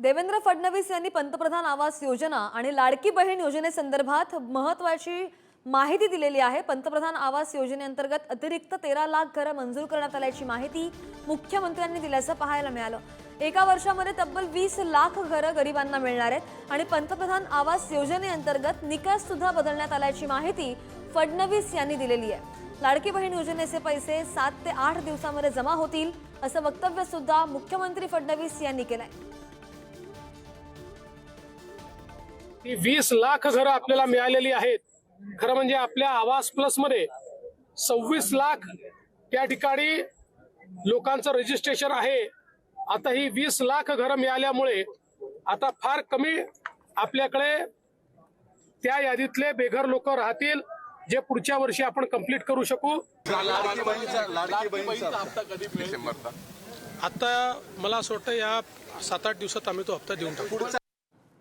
देवेंद्र फडणवीस यांनी पंतप्रधान आवास योजना आणि लाडकी बहीण योजनेसंदर्भात महत्वाची माहिती दिलेली आहे. पंतप्रधान आवास योजनेअंतर्गत अतिरिक्त तेरा लाख घरं मंजूर करण्यात आल्याची माहिती मुख्यमंत्र्यांनी दिल्याचं पाहायला मिळालं. एका वर्षामध्ये तब्बल वीस लाख घरं गरिबांना मिळणार आहेत आणि पंतप्रधान आवास योजनेअंतर्गत निकष सुद्धा बदलण्यात आल्याची माहिती फडणवीस यांनी दिलेली आहे. लाडकी बहीण योजनेचे पैसे सात ते आठ दिवसामध्ये जमा होतील असं वक्तव्य सुद्धा मुख्यमंत्री फडणवीस यांनी केलंय. ती वीस लाख घरं आपल्याला मिळालेली आहेत. खरं म्हणजे आपल्या आवास प्लसमध्ये सव्वीस लाख त्या ठिकाणी लोकांचं रजिस्ट्रेशन आहे. आता ही वीस लाख घरं मिळाल्यामुळे आता फार कमी आपल्याकडे त्या यादीतले बेघर लोक राहतील जे पुढच्या वर्षी आपण कंप्लीट करू शकू. आता मला असं वाटतं या सात आठ दिवसात आम्ही तो हप्ता देऊन टाकू.